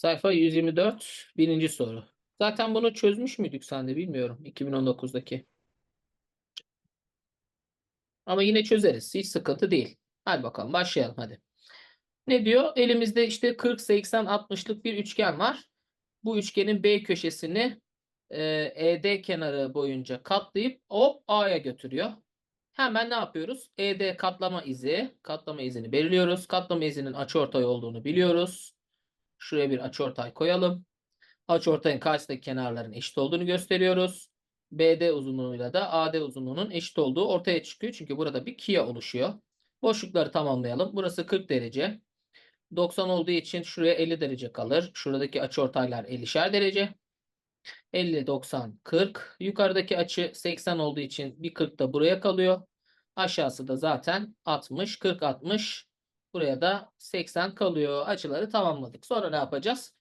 Sayfa 124. Birinci soru. Zaten bunu çözmüş müydük sen de bilmiyorum. 2019'daki. Ama yine çözeriz. Hiç sıkıntı değil. Hadi bakalım başlayalım hadi. Ne diyor? Elimizde işte 40, 80, 60'lık bir üçgen var. Bu üçgenin B köşesini e, ED kenarı boyunca katlayıp hop A'ya götürüyor. Hemen ne yapıyoruz? ED katlama izi. Katlama izini belirliyoruz. Katlama izinin açıortay olduğunu biliyoruz. Şuraya bir açıortay koyalım. Açıortayın karşısındaki kenarların eşit olduğunu gösteriyoruz. BD uzunluğuyla da AD uzunluğunun eşit olduğu ortaya çıkıyor. Çünkü burada bir kiya oluşuyor. Boşlukları tamamlayalım. Burası 40 derece. 90 olduğu için şuraya 50 derece kalır. Şuradaki açıortaylar 50'şer derece. 50, 90, 40. Yukarıdaki açı 80 olduğu için bir 40 da buraya kalıyor. Aşağısı da zaten 60, 40, 60. Buraya da 80 kalıyor. Açıları tamamladık. Sonra ne yapacağız?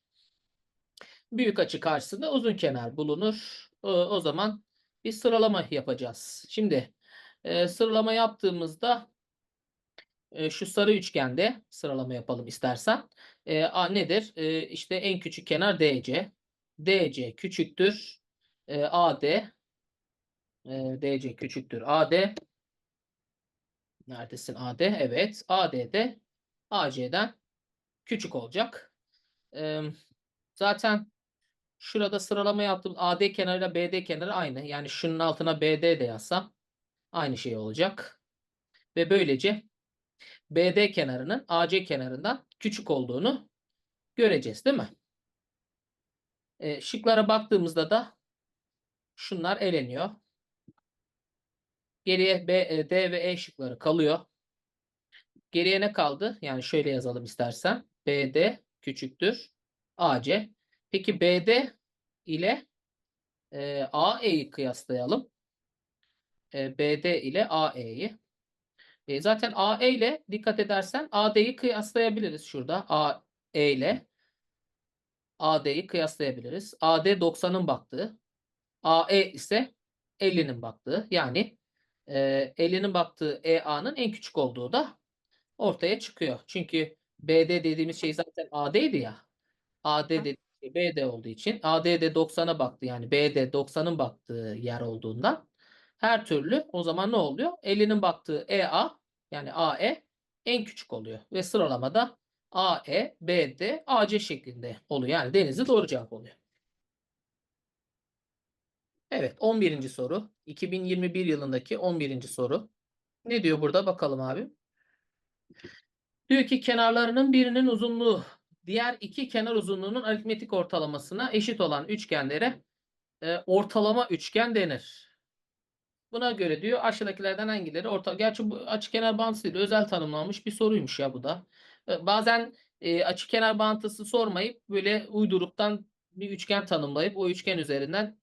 Büyük açı karşısında uzun kenar bulunur. O, zaman bir sıralama yapacağız. Şimdi e, sıralama yaptığımızda e, şu sarı üçgende sıralama yapalım istersen. E, a, nedir? E, işte en küçük kenar DC. DC küçüktür e, AD. DC küçüktür AD. Neredesin AD? Evet. AD de AC'den küçük olacak. Zaten şurada sıralama yaptım. AD kenarıyla BD kenarı aynı. Yani şunun altına BD de yazsam aynı şey olacak. Ve böylece BD kenarının AC kenarından küçük olduğunu göreceğiz değil mi? Şıklara baktığımızda da şunlar eleniyor. Geriye B, e, D ve E şıkları kalıyor. Geriye ne kaldı? Yani şöyle yazalım istersen. BD küçüktür AC. Peki BD ile e, AE'yi kıyaslayalım. E, BD ile AE'yi. E, zaten AE ile dikkat edersen AD'yi kıyaslayabiliriz şurada. AE ile AD'yi kıyaslayabiliriz. AD 90'ın baktığı. AE ise 50'nin baktığı. Yani e, 50'nin baktığı EA'nın en küçük olduğu da ortaya çıkıyor. Çünkü BD dediğimiz şey zaten AD'ydi ya. AD dediğimiz şey BD olduğu için AD de 90'a baktı. Yani BD 90'ın baktığı yer olduğundan her türlü o zaman ne oluyor? 50'nin baktığı EA yani AE en küçük oluyor. Ve sıralamada AE, BD, AC şeklinde oluyor. Yani Denizli doğru cevap oluyor. Evet 11. soru. 2021 yılındaki 11. soru. Ne diyor burada bakalım abi. Diyor ki kenarlarının birinin uzunluğu diğer iki kenar uzunluğunun aritmetik ortalamasına eşit olan üçgenlere e, ortalama üçgen denir. Buna göre diyor aşağıdakilerden hangileri orta gerçi bu açıkenar bağıntısı değil özel tanımlanmış bir soruymuş ya bu da. E, bazen e, açıkenar bağıntısı sormayıp böyle uyduruktan bir üçgen tanımlayıp o üçgen üzerinden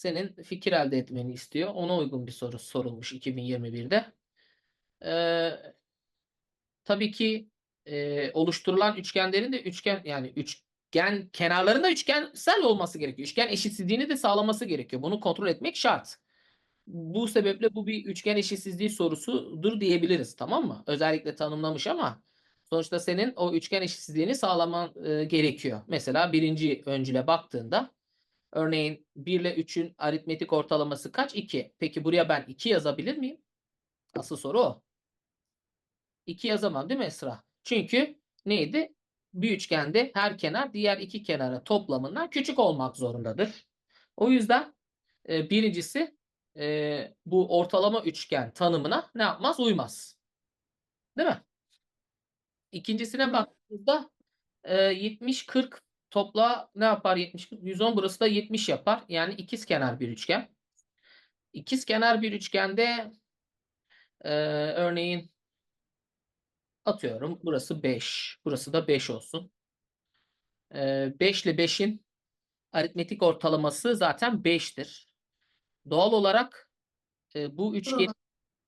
senin fikir elde etmeni istiyor. Ona uygun bir soru sorulmuş 2021'de. Ee, tabii ki e, oluşturulan üçgenlerin de üçgen yani üçgen kenarlarında üçgensel olması gerekiyor. Üçgen eşitsizliğini de sağlaması gerekiyor. Bunu kontrol etmek şart. Bu sebeple bu bir üçgen eşitsizliği sorusudur diyebiliriz. Tamam mı? Özellikle tanımlamış ama sonuçta senin o üçgen eşitsizliğini sağlaman e, gerekiyor. Mesela birinci öncüle baktığında Örneğin 1 ile 3'ün aritmetik ortalaması kaç? 2. Peki buraya ben 2 yazabilir miyim? Asıl soru o. 2 yazamam değil mi Esra? Çünkü neydi? Bir üçgende her kenar diğer iki kenara toplamından küçük olmak zorundadır. O yüzden e, birincisi e, bu ortalama üçgen tanımına ne yapmaz? Uymaz. Değil mi? İkincisine baktığımızda e, 70-40 Topla ne yapar 70? 110 burası da 70 yapar. Yani ikiz kenar bir üçgen. İkiz kenar bir üçgende e, örneğin atıyorum burası 5. Burası da 5 olsun. E, 5 ile 5'in aritmetik ortalaması zaten 5'tir. Doğal olarak e, bu üçgen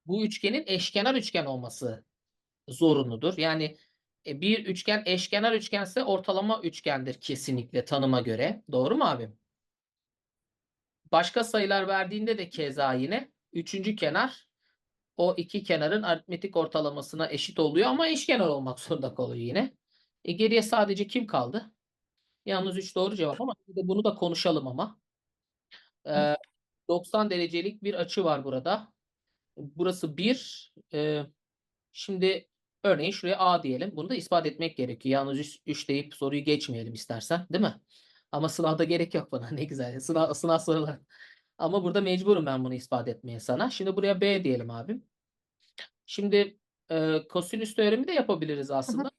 bu üçgenin eşkenar üçgen olması zorunludur. Yani e, bir üçgen eşkenar üçgense ortalama üçgendir kesinlikle tanıma göre. Doğru mu abi? Başka sayılar verdiğinde de keza yine üçüncü kenar o iki kenarın aritmetik ortalamasına eşit oluyor ama eşkenar olmak zorunda kalıyor yine. E geriye sadece kim kaldı? Yalnız 3 doğru cevap ama bunu da konuşalım ama. Ee, 90 derecelik bir açı var burada. Burası 1. şimdi örneğin şuraya A diyelim. Bunu da ispat etmek gerekiyor. Yalnız 3 deyip soruyu geçmeyelim istersen. Değil mi? Ama sınavda gerek yok buna. Ne güzel. Sınav, sınav sorular. Ama burada mecburum ben bunu ispat etmeye sana. Şimdi buraya B diyelim abim. Şimdi e, kosinüs teoremi de yapabiliriz aslında.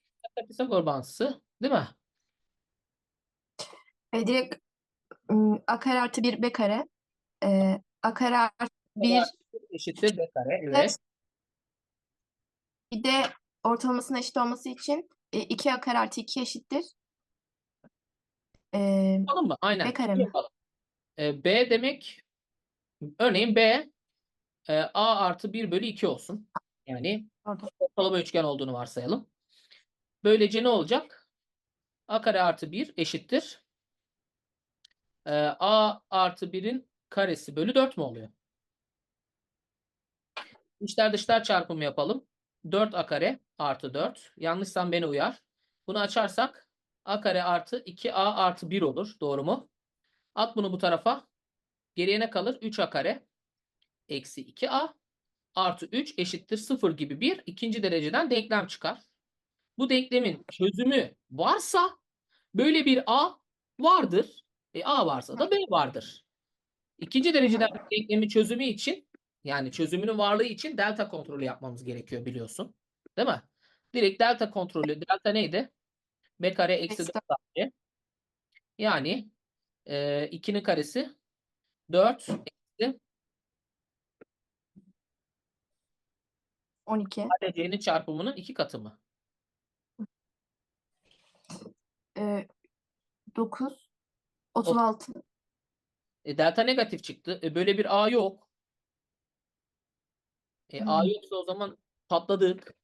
Pisagor bağıntısı. Değil mi? E, direkt a kare artı 1 b kare. E, a kare artı 1 eşittir B kare. Evet. bir de ortalamasına eşit olması için e, 2 a kare artı 2 eşittir. E, Yapalım mı? Aynen. B kare mi? Yapalım. E, B demek örneğin B e, A artı 1 bölü 2 olsun. Yani pardon. ortalama üçgen olduğunu varsayalım. Böylece ne olacak? A kare artı 1 eşittir. E, A artı 1'in karesi bölü 4 mü oluyor? İçler dışlar çarpımı yapalım. 4 a kare artı 4. Yanlışsam beni uyar. Bunu açarsak a kare artı 2a artı 1 olur. Doğru mu? At bunu bu tarafa. Geriye ne kalır? 3a kare eksi 2a artı 3 eşittir 0 gibi bir ikinci dereceden denklem çıkar. Bu denklemin çözümü varsa böyle bir a vardır. E, a varsa da b vardır. İkinci dereceden denklemin çözümü için yani çözümünün varlığı için delta kontrolü yapmamız gerekiyor biliyorsun. Değil mi? Direkt delta kontrolü. Delta neydi? B kare eksi Eksi 4 AC. Yani e, 2'nin karesi 4 eksi 12. ADC'nin çarpımının iki katı mı? E, 9. 36. E, delta negatif çıktı. E, böyle bir A yok. E, A Hmm. yoksa o zaman patladık.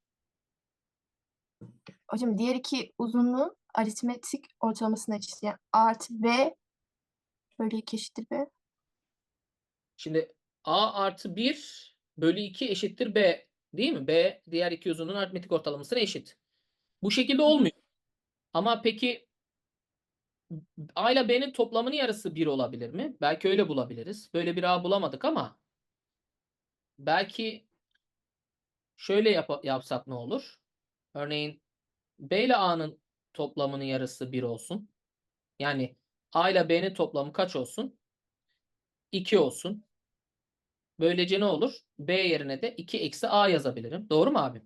Hocam diğer iki uzunluğun aritmetik ortalamasına eşit. Yani a artı b bölü 2 eşittir b. Şimdi A artı 1 bölü 2 eşittir B. Değil mi? B diğer iki uzunluğun aritmetik ortalamasına eşit. Bu şekilde olmuyor. Ama peki A ile B'nin toplamının yarısı 1 olabilir mi? Belki öyle bulabiliriz. Böyle bir A bulamadık ama belki şöyle yap yapsak ne olur? Örneğin B ile A'nın toplamının yarısı 1 olsun. Yani A ile B'nin toplamı kaç olsun? 2 olsun. Böylece ne olur? B yerine de 2 eksi A yazabilirim. Doğru mu abi?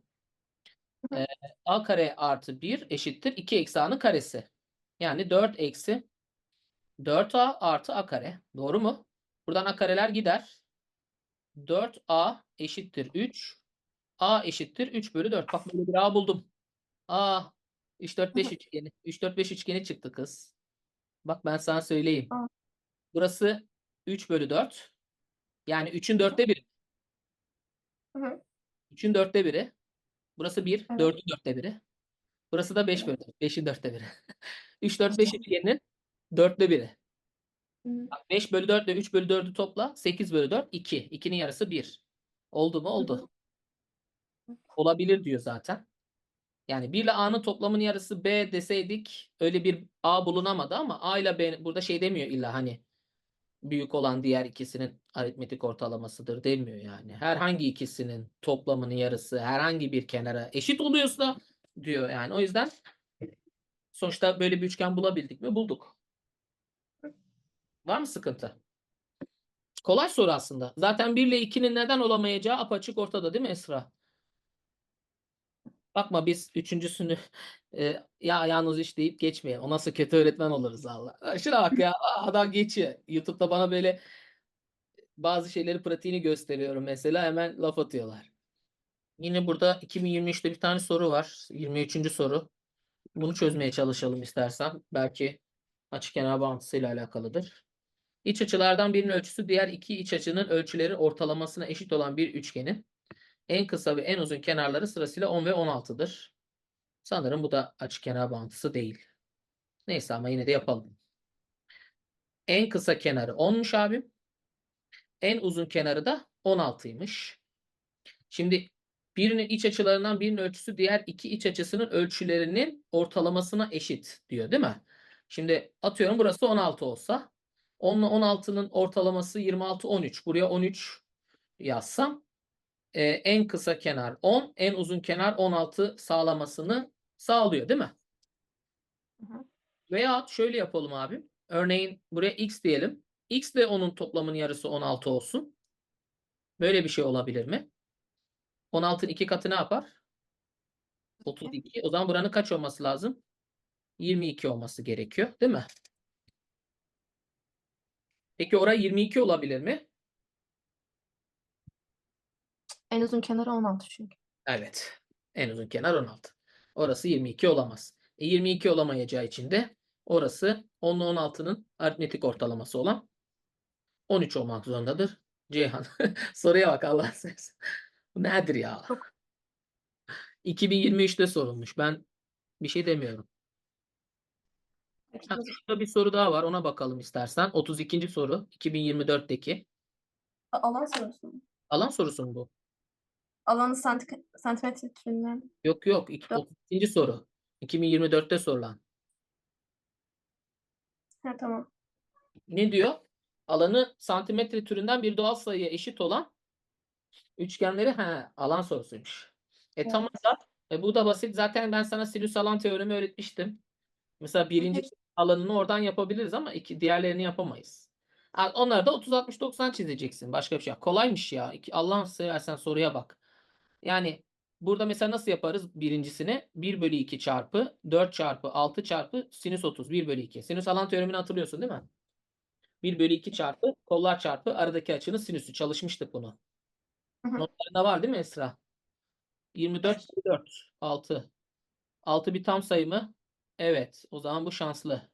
Hı hı. Ee, A kare artı 1 eşittir 2 eksi A'nın karesi. Yani 4 eksi 4A artı A kare. Doğru mu? Buradan A kareler gider. 4A eşittir 3. A eşittir 3 bölü 4. Bak böyle bir A buldum. A 3 4 5 üçgeni. 3 4 5 üçgeni çıktı kız. Bak ben sana söyleyeyim. Aa. Burası 3 bölü 4. Yani 3'ün 4'te 1. Hı hı. 3'ün 4'te 1'i. Burası 1. Evet. 4'ün 4'te 1'i. Burası da 5 bölü 4. 5'in 4'te 1'i. 3 4 5 üçgeninin 4'te 1'i. Hı. Bak 5 bölü 4 ile 3 bölü 4'ü topla. 8 bölü 4 2. 2'nin yarısı 1. Oldu mu? Oldu. Olabilir diyor zaten. Yani 1 ile A'nın toplamının yarısı B deseydik öyle bir A bulunamadı ama A ile B burada şey demiyor illa hani büyük olan diğer ikisinin aritmetik ortalamasıdır demiyor yani. Herhangi ikisinin toplamının yarısı herhangi bir kenara eşit oluyorsa diyor yani. O yüzden sonuçta böyle bir üçgen bulabildik mi? Bulduk. Var mı sıkıntı? Kolay soru aslında. Zaten 1 ile 2'nin neden olamayacağı apaçık ortada değil mi Esra? Bakma biz üçüncüsünü e, ya yalnız iş deyip geçmeyelim. O nasıl kötü öğretmen oluruz Allah. Şuna bak ya adam geçiyor. YouTube'da bana böyle bazı şeyleri pratiğini gösteriyorum mesela hemen laf atıyorlar. Yine burada 2023'te bir tane soru var. 23. soru. Bunu çözmeye çalışalım istersen. Belki açıkenar bağıntısıyla alakalıdır. İç açılardan birinin ölçüsü diğer iki iç açının ölçüleri ortalamasına eşit olan bir üçgenin en kısa ve en uzun kenarları sırasıyla 10 ve 16'dır. Sanırım bu da açıkenar bağıntısı değil. Neyse ama yine de yapalım. En kısa kenarı 10'muş abim. En uzun kenarı da 16'ymış. Şimdi birinin iç açılarından birinin ölçüsü diğer iki iç açısının ölçülerinin ortalamasına eşit diyor değil mi? Şimdi atıyorum burası 16 olsa 10 ile 16'nın ortalaması 26 13. Buraya 13 yazsam e, en kısa kenar 10, en uzun kenar 16 sağlamasını sağlıyor değil mi? Hı hı. Veya şöyle yapalım abi. Örneğin buraya x diyelim. x ile onun toplamının yarısı 16 olsun. Böyle bir şey olabilir mi? 16'ın iki katı ne yapar? 32. O zaman buranın kaç olması lazım? 22 olması gerekiyor, değil mi? Peki oraya 22 olabilir mi? En uzun kenarı 16 çünkü. Evet. En uzun kenar 16. Orası 22 olamaz. E 22 olamayacağı için de orası 10 ile 16'nın aritmetik ortalaması olan 13 olmak zorundadır. Ceyhan. Soruya bak Allah seversen. Bu nedir ya? Çok. 2023'te sorulmuş. Ben bir şey demiyorum. Ha, şurada bir soru daha var. Ona bakalım istersen. 32. soru. 2024'teki. Alan sorusu mu? Alan sorusu mu bu? Alanı santik santimetre türünden. Yok yok. İki- Yok. 32. soru. 2024'te sorulan. Ha tamam. Ne diyor? Alanı santimetre türünden bir doğal sayıya eşit olan üçgenleri he, alan sorusuymuş. E Evet. tamam da e, bu da basit. Zaten ben sana sinüs alan teoremi öğretmiştim. Mesela birinci Peki. alanını oradan yapabiliriz ama iki diğerlerini yapamayız. Ha, Onları da 30 60 90 çizeceksin. Başka bir şey. yok. Kolaymış ya. İki, Allah'ını seversen soruya bak. Yani burada mesela nasıl yaparız birincisini? 1 bölü 2 çarpı 4 çarpı 6 çarpı sinüs 30. 1 bölü 2. Sinüs alan teoremini hatırlıyorsun değil mi? 1 bölü 2 çarpı kollar çarpı aradaki açının sinüsü. Çalışmıştık bunu. Notlarında var değil mi Esra? 24 bölü 4. 6. 6 bir tam sayı mı? Evet. O zaman bu şanslı.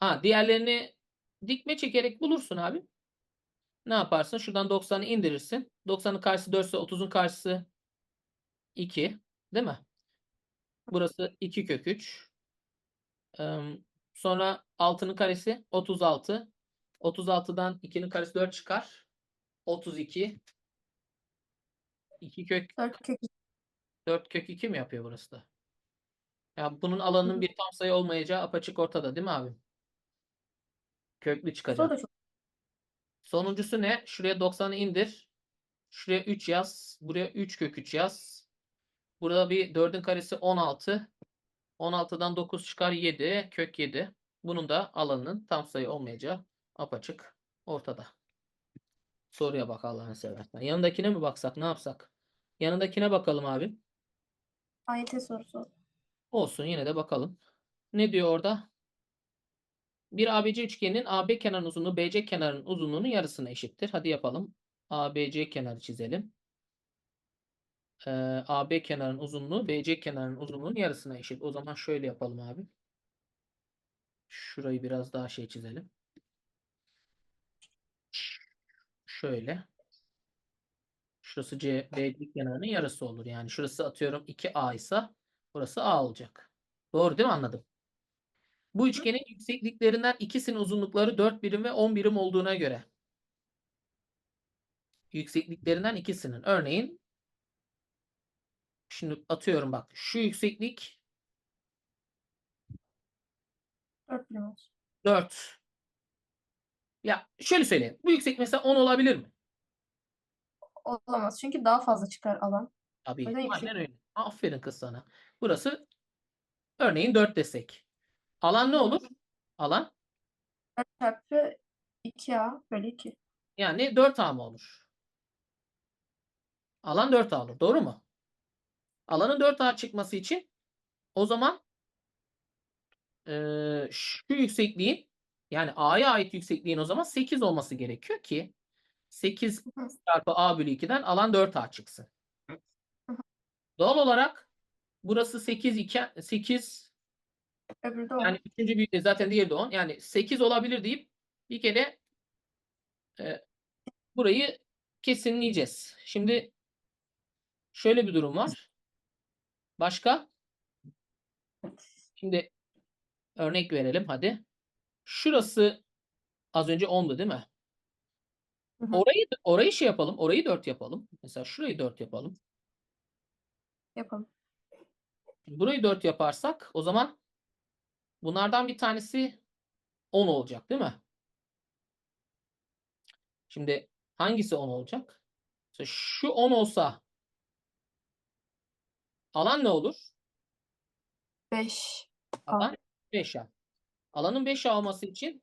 Ha, diğerlerini dikme çekerek bulursun abi. Ne yaparsın? Şuradan 90'ı indirirsin. 90'ın karşısı 4 ise 30'un karşısı 2. Değil mi? Burası 2 kök 3. Sonra 6'nın karesi 36. 36'dan 2'nin karesi 4 çıkar. 32. 2 kök 4 kök 4 kök 2 mi yapıyor burası da? Ya bunun alanının bir tam sayı olmayacağı apaçık ortada değil mi abi? Köklü çıkacak. soru da çok. Sonuncusu ne? Şuraya 90'ı indir. Şuraya 3 yaz. Buraya 3 kök 3 yaz. Burada bir 4'ün karesi 16. 16'dan 9 çıkar 7. Kök 7. Bunun da alanının tam sayı olmayacağı apaçık ortada. Soruya bak Allah'ını seversen. Yanındakine mi baksak ne yapsak? Yanındakine bakalım abi. AYT sorusu. Olsun yine de bakalım. Ne diyor orada? Bir ABC üçgeninin AB kenarının uzunluğu BC kenarının uzunluğunun yarısına eşittir. Hadi yapalım. ABC kenarı çizelim. Ee, AB kenarının uzunluğu BC kenarının uzunluğunun yarısına eşit. O zaman şöyle yapalım abi. Şurayı biraz daha şey çizelim. Şöyle. Şurası C, BC kenarının yarısı olur. Yani şurası atıyorum 2A ise burası A olacak. Doğru değil mi? Anladım. Bu üçgenin yüksekliklerinden ikisinin uzunlukları 4 birim ve 10 birim olduğuna göre yüksekliklerinden ikisinin örneğin şimdi atıyorum bak şu yükseklik 4 birim olsun. 4 ya şöyle söyleyeyim bu yükseklik mesela 10 olabilir mi? Olamaz. Çünkü daha fazla çıkar alan. Tabii Öyle aynen öyle. Aferin kız sana. Burası örneğin 4 desek. Alan ne olur? Alan 4 çarpı 2A bölü 2. yani 4A mı olur? Alan 4A olur. Doğru mu? Alanın 4A çıkması için o zaman eee, şu yüksekliğin yani A'ya ait yüksekliğin o zaman 8 olması gerekiyor ki 8 Hı hı. çarpı A bölü 2'den alan 4A çıksın. Doğal olarak burası 8 iken 8 Öbürü de 10. yani üçüncü büyük zaten diğeri de 10. Yani 8 olabilir deyip bir kere e, burayı kesinleyeceğiz. Şimdi şöyle bir durum var. Başka? Şimdi örnek verelim hadi. Şurası az önce 10'du değil mi? Hı hı. Orayı orayı şey yapalım. Orayı 4 yapalım. Mesela şurayı 4 yapalım. Yapalım. Burayı 4 yaparsak o zaman Bunlardan bir tanesi 10 olacak değil mi? Şimdi hangisi 10 olacak? Mesela şu 10 olsa alan ne olur? 5. Alan 5A. Alanın 5A olması için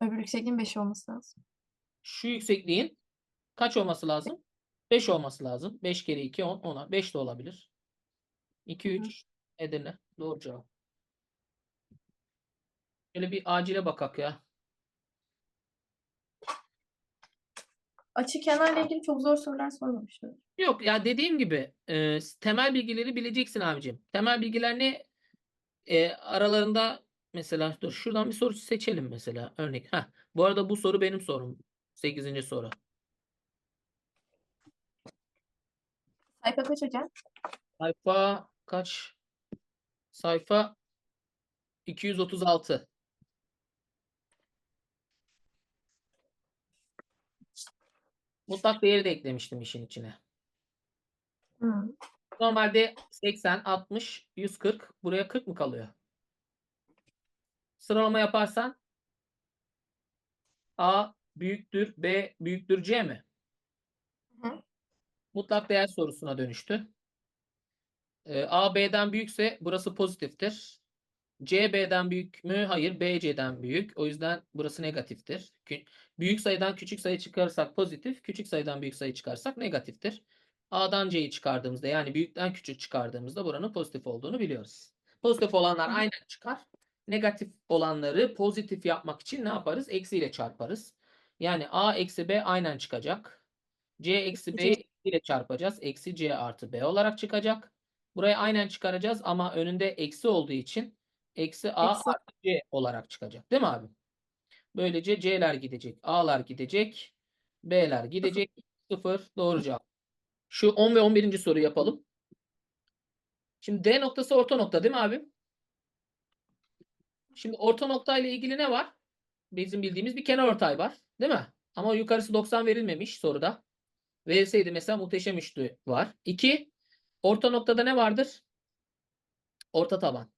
Öbür yüksekliğin 5 olması lazım. şu yüksekliğin kaç olması lazım? 5 olması lazım. 5 kere 2 10 10'a 5 de olabilir. 2 3 Edirne. Doğru cevap. Şöyle bir acile bakak ya. Açı kenarla ilgili çok zor sorular sormamışlar. Yok ya dediğim gibi e, temel bilgileri bileceksin abicim. Temel bilgiler ne? E, aralarında mesela dur şuradan bir soru seçelim mesela örnek. Ha, bu arada bu soru benim sorum. 8. soru. Sayfa kaç hocam? Sayfa kaç? Sayfa 236. Mutlak değeri de eklemiştim işin içine. Hı. Normalde 80, 60, 140. Buraya 40 mı kalıyor? Sıralama yaparsan A büyüktür, B büyüktür C mi? Hı. Mutlak değer sorusuna dönüştü. Ee, A B'den büyükse burası pozitiftir. C B'den büyük mü? Hayır, B C'den büyük. O yüzden burası negatiftir. Büyük sayıdan küçük sayı çıkarırsak pozitif, küçük sayıdan büyük sayı çıkarsak negatiftir. A'dan C'yi çıkardığımızda yani büyükten küçük çıkardığımızda buranın pozitif olduğunu biliyoruz. Pozitif olanlar aynen çıkar. Negatif olanları pozitif yapmak için ne yaparız? Eksiyle çarparız. Yani A eksi B aynen çıkacak. C eksi B ile çarpacağız. Eksi C artı B olarak çıkacak. Burayı aynen çıkaracağız ama önünde eksi olduğu için eksi A Eksi. artı C olarak çıkacak. Değil mi abi? Böylece C'ler gidecek. A'lar gidecek. B'ler gidecek. 0 doğru cevap. Şu 10 ve 11. soru yapalım. Şimdi D noktası orta nokta değil mi abi? Şimdi orta nokta ile ilgili ne var? Bizim bildiğimiz bir kenarortay var. Değil mi? Ama yukarısı 90 verilmemiş soruda. Verilseydi mesela muhteşem üçlü var. 2. Orta noktada ne vardır? Orta taban.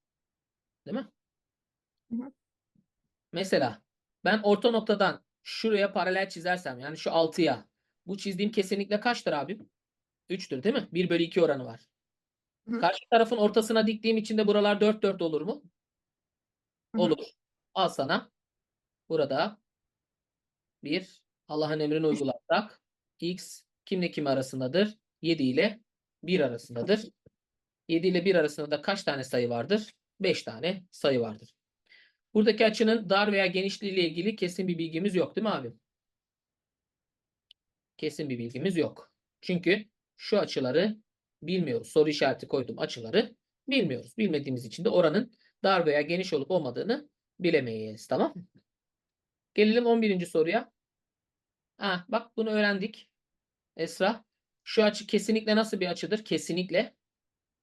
Değil mi? Hı hı. Mesela ben orta noktadan şuraya paralel çizersem yani şu 6'ya bu çizdiğim kesinlikle kaçtır abi? 3'tür değil mi? 1 bölü 2 oranı var. Hı. Karşı tarafın ortasına diktiğim için de buralar 4 4 olur mu? Hı. Olur. Al sana. Burada bir Allah'ın emrini uygularsak x kimle kim arasındadır? 7 ile 1 arasındadır. 7 ile 1 arasında da kaç tane sayı vardır? 5 tane sayı vardır. Buradaki açının dar veya genişliği ile ilgili kesin bir bilgimiz yok değil mi abi? Kesin bir bilgimiz yok. Çünkü şu açıları bilmiyoruz. Soru işareti koydum açıları bilmiyoruz. Bilmediğimiz için de oranın dar veya geniş olup olmadığını bilemeyiz. Tamam? Gelelim 11. soruya. Ha, bak bunu öğrendik. Esra. Şu açı kesinlikle nasıl bir açıdır? Kesinlikle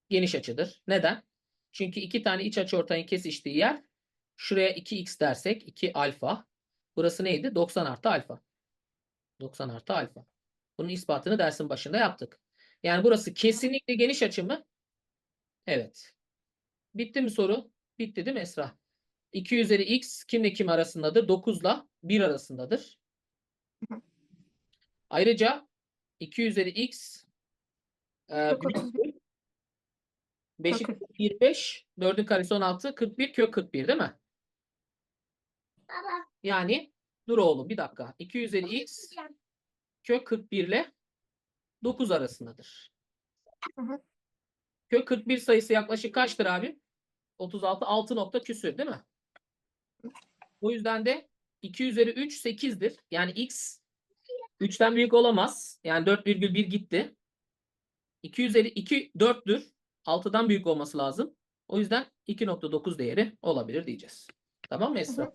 geniş açıdır. Neden? Çünkü iki tane iç açıortayın kesiştiği yer şuraya 2x dersek 2 alfa. Burası neydi? 90 artı alfa. 90 artı alfa. Bunun ispatını dersin başında yaptık. Yani burası kesinlikle geniş açı mı? Evet. Bitti mi soru? Bitti değil mi Esra? 2 üzeri x kimle kim arasındadır? 9 ile 1 arasındadır. Ayrıca 2 üzeri x e, Kök 31. 5'i Kök 25, 4'ün karesi 16, 41 kök 41 değil mi? Yani dur oğlum bir dakika. 2 üzeri x kök 41 ile 9 arasındadır. Hı hı. Kök 41 sayısı yaklaşık kaçtır abi? 36 6 nokta küsür değil mi? O yüzden de 2 üzeri 3 8'dir. Yani x 3'ten büyük olamaz. Yani 4,1 gitti. 2 üzeri 2 4'tür. 6'dan büyük olması lazım. O yüzden 2.9 değeri olabilir diyeceğiz. Tamam mı Esra? Hı hı.